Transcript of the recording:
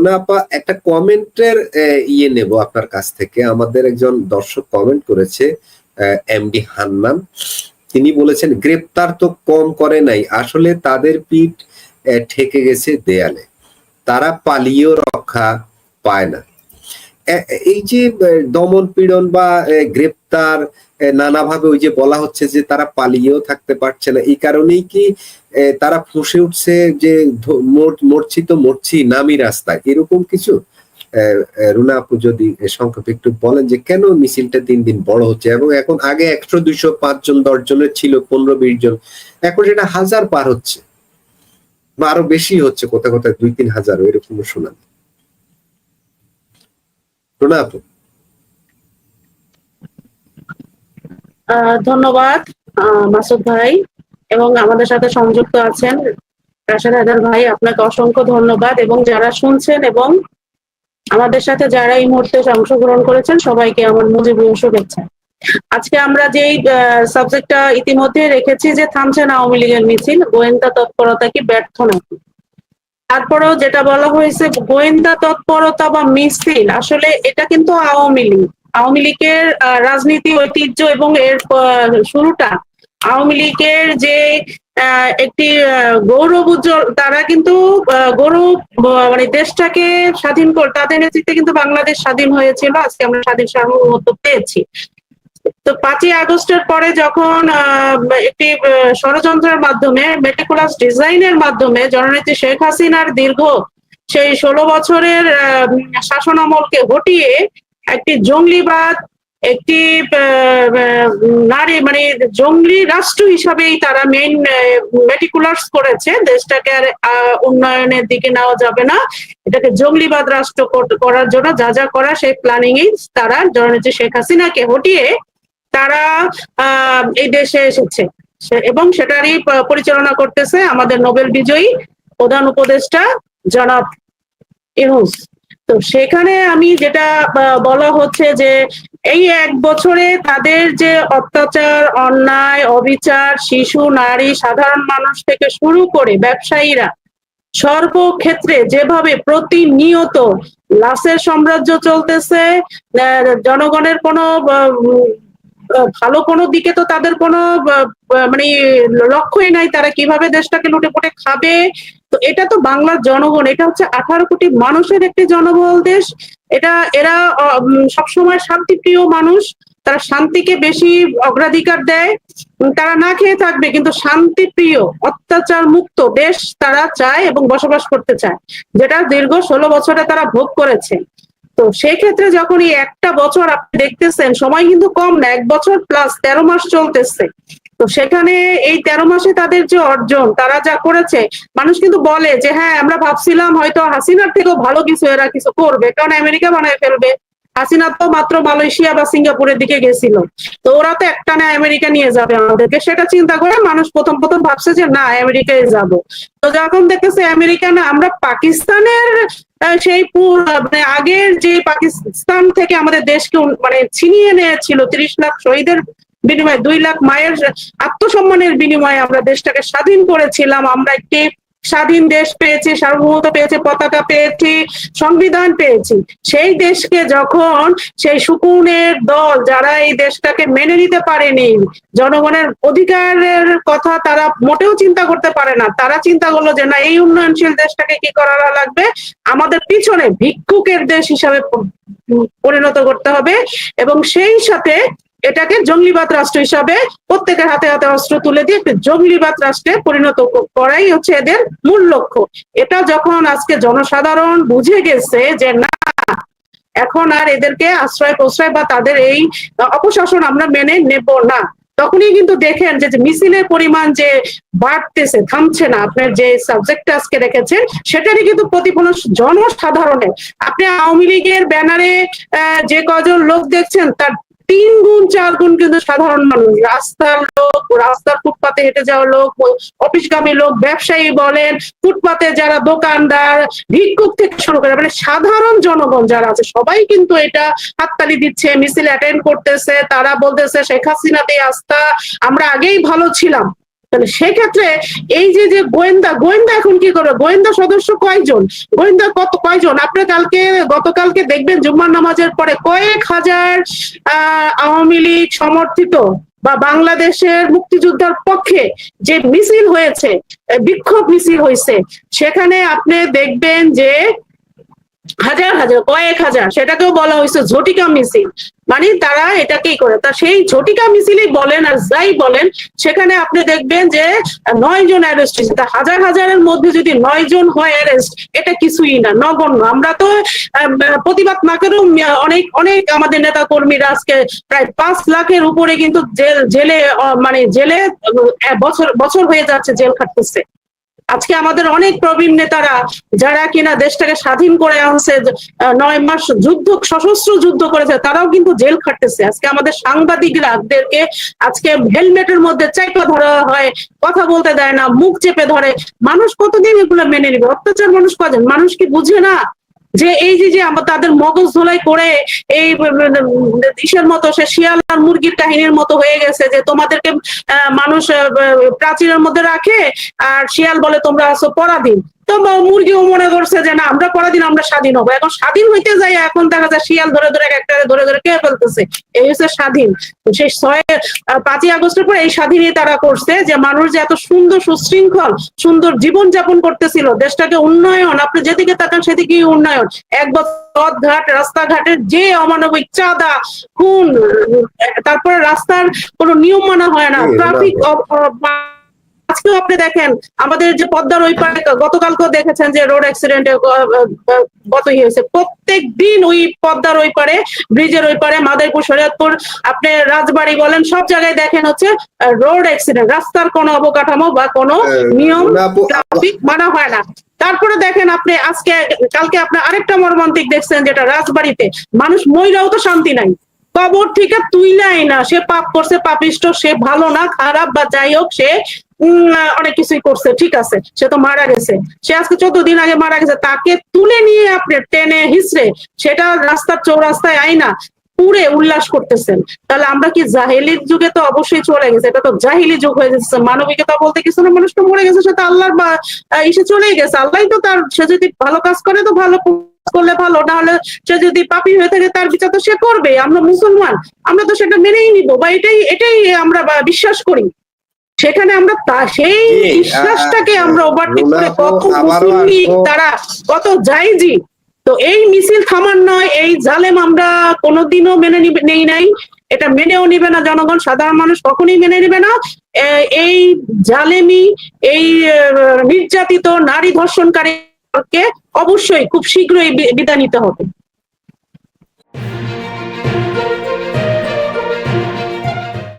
রুনা আপা একটা কমেন্টের ইয়ে নেব আপনার কাছ থেকে। আমাদের একজন দর্শক কমেন্ট করেছে এমডি হান্নান। তিনি বলেছেন, গ্রেপ্তার তো কম করে নাই। আসলে তাদের পিঠ ঠেকে গেছে দেয়ালে। তারা পালিয়েও রক্ষা পায় না। এই যে দমন পীড়ন বা গ্রেপ্তার নানাভাবে ওই যে বলা হচ্ছে যে তারা পালিয়েও থাকতে পারছে না, এই কারণেই কি তারা ফুঁসে উঠছে যে মরছি তো মরছি নামি রাস্তায়। এরকম কিছু? রুনা আপু যদি সংক্ষেপে একটু বলেন যে কেন মিছিলটা দিন দিন বড় হচ্ছে এবং এখন আগে একশো দুইশো পাঁচজন দশ জনের ছিল, পনেরো, বিশ জন, এখন সেটা হাজার পার হচ্ছে। বা আরও বেশি হচ্ছে কোথাও কোথাও দুই, তিন হাজার এরকম শোনা রুনা আপু। ধন্যবাদ মাসুদ ভাই। এবং আমাদের সাথে সংযুক্ত আছেন রাশেদ হায়দার ভাই, আপনাকে অসংখ্য ধন্যবাদ। এবং যারা শুনছেন এবং আমাদের সাথে যারা এই মুহূর্তে অংশগ্রহণ করেছেন, সবাইকে আমার মুজিবীয় শুভেচ্ছা। আজকে আমরা যেই সাবজেক্টটা ইতিমধ্যে রেখেছি যে থামছে না আওয়ামী লীগের মিছিল, গোয়েন্দা তৎপরতা কি ব্যর্থ নাকি? তারপরেও যেটা বলা হয়েছে, গোয়েন্দা তৎপরতা বা মিছিল, আসলে এটা কিন্তু আওয়ামী লীগ। আওয়ামী লীগের রাজনীতি, ঐতিহ্য এবং এর শুরুটা আওয়ামী লীগের যে একটি গৌরব উজ্জ্বল, তারা কিন্তু গৌরব মানে দেশটাকে স্বাধীন কর, তাদের নেতৃত্বে কিন্তু বাংলাদেশ স্বাধীন হয়েছিল। আজকে আমরা স্বাধীন সার্বভৌমত্ব পেয়েছি। তো পাঁচই আগস্টের পরে যখন একটি ষড়যন্ত্রের মাধ্যমে মেটিকুলাস ডিজাইনের মাধ্যমে জননেত্রী শেখ হাসিনার দীর্ঘ সেই ষোলো বছরের শাসন আমলকে হটিয়ে একটি জঙ্গলিবাদ একটি নারী মানে জঙ্গলি রাষ্ট্র হিসাবেই তারা মেইন মেটিকুলার্স করেছে। দেশটাকে আর উন্নয়নের দিকে নেওয়া যাবে না। এটাকে জঙ্গলিবাদ রাষ্ট্র কর- করার জন্য যা যা করা সেই প্ল্যানিং তারা জননেত্রী শেখ হাসিনাকে হটিয়ে তারা এই দেশে এসেছে। এবং সেটারই পরিচালনা করতেছে আমাদের নোবেল বিজয়ী প্রধান উপদেষ্টা জনাব ইউনুস। তো সেখানে আমি যেটা বলা হচ্ছে যে এই এক বছরে তাদের যে অত্যাচার, অন্যায়, অবিচার, শিশু, নারী, সাধারণ মানুষ থেকে শুরু করে ব্যবসায়ীরা সর্বক্ষেত্রে যেভাবে প্রতিনিয়ত লাশের সাম্রাজ্য চলতেছে জনগণের কোনো ভালো কোনো দিকে তো তাদের কোনো মানে লক্ষ্যই নাই তারা কীভাবে দেশটাকে লুটে পুটে খাবে। তো এটা তো বাংলার জনগণ, এটা হচ্ছে আঠারো কোটি মানুষের একটি জনবহুল দেশ। এটা, এরা সবসময় শান্তিপ্রিয় মানুষ। তারা শান্তিকে বেশি অগ্রাধিকার দেয়। তারা না খেয়ে থাকবে, কিন্তু শান্তিপ্রিয় অত্যাচার মুক্ত দেশ তারা চায় এবং বসবাস করতে চায়, যেটা দীর্ঘ ষোলো বছরে তারা ভোগ করেছে। তো সেই ক্ষেত্রে যখন এই একটা বছর আপনি দেখতেছেন, সময় কিন্তু কম না, এক বছর প্লাস তেরো মাস চলতেছে। তো সেখানে এই তেরো মাসে তাদের যে অর্জন, তারা যা করেছে, মানুষ কিন্তু বলে যে হ্যাঁ আমরা ভাবছিলাম হয়তো হাসিনার থেকেও ভালো কিছু এরা কিছু করবে, কারণ আমেরিকা বানায় ফেলবে। হাসিনা তো মাত্র মালয়েশিয়া বা সিঙ্গাপুরের দিকে গেছিল। তো ওরা তো একটা না আমেরিকা নিয়ে যাবে আমাদেরকে। সেটা চিন্তা করে মানুষ প্রথম প্রথম ভাবছে যে, না, আমেরিকায় যাব। তো যখন দেখতেছে আমেরিকা না আমরা পাকিস্তানের সেই মানে আগের যে পাকিস্তান থেকে আমাদের দেশকে মানে ছিনিয়ে নিয়েছিল তিরিশ লাখ শহীদের বিনিময়ে, দুই লাখ মায়ের আত্মসম্মানের বিনিময়ে আমরা দেশটাকে স্বাধীন করেছিলাম, আমরা একটি স্বাধীন দেশ পেয়েছি, সার্বভৌমত্ব পেয়েছি, পতাকা পেয়েছি, সংবিধান পেয়েছি। সেই দেশকে যখন সেই সুকুনের দল যারা এই দেশটাকে মেনে নিতে পারেনি, জনগণের অধিকারের কথা তারা মোটেও চিন্তা করতে পারে না। তারা চিন্তা করল যে না, এই উন্নয়নশীল দেশটাকে কি করা লাগবে? আমাদের পিছনে ভিক্ষুকের দেশ হিসাবে পরিণত করতে হবে এবং সেই সাথে এটাকে জঙ্গলিবাদ রাষ্ট্র হিসাবে প্রত্যেকের হাতে হাতে অস্ত্র তুলে দিয়ে একটি জঙ্গলিবাদ রাষ্ট্রে পরিণত করাই হচ্ছে এদের মূল লক্ষ্য। এটা যখন আজকে জনসাধারণ বুঝে গেছে যে না, এখন আর এদেরকে আশ্রয় প্রশ্রয় বা তাদের এই অপশাসন আমরা মেনে নেব না, তখনই কিন্তু দেখেন যে মিছিলের পরিমাণ যে বাড়তেছে, থামছে না। আপনার যে সাবজেক্টটা আজকে রেখেছেন, সেটারই কিন্তু প্রতিফলন জনসাধারণের। আপনি আওয়ামী লীগের ব্যানারে যে কজন লোক দেখছেন, তার তিন গুণ, চার গুণ কিন্তু সাধারণ মানুষ। রাস্তার লোক, রাস্তার ফুটপাতে হেঁটে যাওয়া লোক, অফিসগামী লোক, ব্যবসায়ী বলেন, ফুটপাতে যারা দোকানদার, ভিক্ষুক থেকে শুরু করে মানে সাধারণ জনগণ যারা আছে, সবাই কিন্তু এটা হাততালি দিচ্ছে, মিছিল অ্যাটেন্ড করতেছে, তারা বলতেছে, শেখ হাসিনাতে আস্থা, আমরা আগেই ভালো ছিলাম। তাহলে সেক্ষেত্রে এই যে যে গোয়েন্দা গোয়েন্দা এখন কি করবে? গোয়েন্দা সদস্য কয়জন? গোয়েন্দা কত, কয়জন? আপনি কালকে, গতকালকে দেখবেন জুম্মার নামাজের পরে কয়েক হাজার, আহ, আওয়ামী লীগ সমর্থিত বা বাংলাদেশের মুক্তিযোদ্ধার পক্ষে যে মিছিল হয়েছে বিক্ষোভ মিছিল হয়েছে, সেখানে আপনি দেখবেন যে হাজার হাজার, কয়েক হাজার, সেটাকেও বলা হয়েছে ঝটিকা মিছিল। মানে তারা এটাকেই করে। তা সেই ঝটিকা মিছিলই বলেন আর যাই বলেন, সেখানে আপনি দেখবেন যে নয় জন অ্যারেস্ট হয়েছে। তা হাজার, হাজারের মধ্যে যদি নয় জন হয় অ্যারেস্ট এটা কিছুই না, নগণ্য। আমরা তো প্রতিবাদ না করেও অনেক অনেক আমাদের নেতা কর্মীরা আজকে প্রায় পাঁচ লাখের উপরে কিন্তু জেল, জেলে মানে জেলে, বছর বছর হয়ে যাচ্ছে জেল খাটতেছে। আজকে আমাদের অনেক প্রবীণ নেতারা, যারা কিনা দেশটাকে স্বাধীন করে আনছে নয় মাস যুদ্ধ, সশস্ত্র যুদ্ধ করেছে, তারাও কিন্তু জেল খাটতেছে। আজকে আমাদের সাংবাদিকরাদেরকে আজকে হেলমেটের মধ্যে চাইপা ধরা হয়, কথা বলতে দেয় না, মুখ চেপে ধরে। মানুষ কতদিন এগুলো মেনে নিবে? অত্যাচার মানুষ কজন? মানুষ কি বুঝে না? যে এই যে যে তাদের মগজ ধোলাই করে এই ইসের মতো, সে শিয়াল আর মুরগির কাহিনীর মতো হয়ে গেছে যে তোমাদেরকে মানুষ প্রাচীরের মধ্যে রাখে, আর শিয়াল বলে তোমরা আসো পরাধীন। তো মুরগিও মনে করছে যে না আমরা পরাধীন আমরা স্বাধীন হব। এখন স্বাধীন হইতে যাই এখন দেখা যায় শিয়াল ধরে ধরে একটা ধরে ধরে কে ফেলতেছে। এই হচ্ছে স্বাধীন। সেই ছয় পাঁচই আগস্টের পর এই স্বাধীনই তারা করছে যে মানুষ যে এত সুন্দর সুশৃঙ্খল সুন্দর জীবন যাপন করতেছিল দেশটাকে উন্নয়ন আপনি যেদিকে তাকান সেদিকেই উন্নয়ন। এক বছর ঘাট রাস্তাঘাটের যে অমানবিক চাঁদা খুন তারপরে রাস্তার কোনো নিয়ম মানা হয় না। ট্রাফিক আজকেও আপনি দেখেন আমাদের যে পদ্মার ওই পারে গতকালকেও দেখেছেন যে রোড অ্যাক্সিডেন্টে কত ইয়ে হয়েছে। প্রত্যেক দিন ওই পদ্মার ওই পারে ব্রিজের ওই পারে মাদারীপুর শরীয়তপুর আপনি রাজবাড়ি বলেন সব জায়গায় দেখেন হচ্ছে রোড অ্যাক্সিডেন্ট রাস্তার কোনো অবকাঠামো বা কোনো নিয়ম ট্রাফিক মানা হয় না। তারপরে দেখেন আপনি আজকে কালকে আপনি আরেকটা মর্মান্তিক দেখছেন যেটা রাজবাড়িতে মানুষ মহিলাও তো শান্তি নাই। কবর থেকে তুইলাই না সে পাপ করছে পাপিষ্ট সে ভালো না খারাপ বা যাই হোক সে অনেক কিছুই করছে, ঠিক আছে, সে তো মারা গেছে। সে আজকে চোদ্দ দিন আগে মারা গেছে, তাকে তুলে নিয়ে আপনি টেনে হিসড়ে সেটা রাস্তার চৌরাস্তায় আইনা পুরে উল্লাস করতেছেন। তাহলে আমরা কি জাহিলির যুগে তো অবশ্যই চলে গেছে, এটা তো জাহিলি যুগ হয়ে গেছে, মানবিকতা বলতে কিছু না, মানুষ তো মরে গেছে, সে তো আল্লাহর বা ইসে চলেই গেছে আল্লাহ তো তার, সে যদি ভালো কাজ করে তো ভালো করলে ভালো না হলে সে যদি পাপি হয়ে থাকে তার বিচার তো সে করবে আমরা মুসলমান, আমরা তো সেটা মেনেই নিব, বা এটাই এটাই আমরা বিশ্বাস করি। সেখানে আমরা তা সেই বিশ্বাসটাকে আমরা ওভারটেক করে কত মুসলিম লীগ তারা কত জাইজি তো এই মিছিল থামার নয় এই জালেম আমরা কোনোদিনও মেনে নিবে নেই নাই। এটা মেনেও নিবে না জনগণ সাধারণ মানুষ কখনই মেনে নিবে না। এই জালেমি এই নির্যাতিত নারী ধর্ষণকারীকে অবশ্যই খুব শীঘ্রই বিদায় নিতে হবে।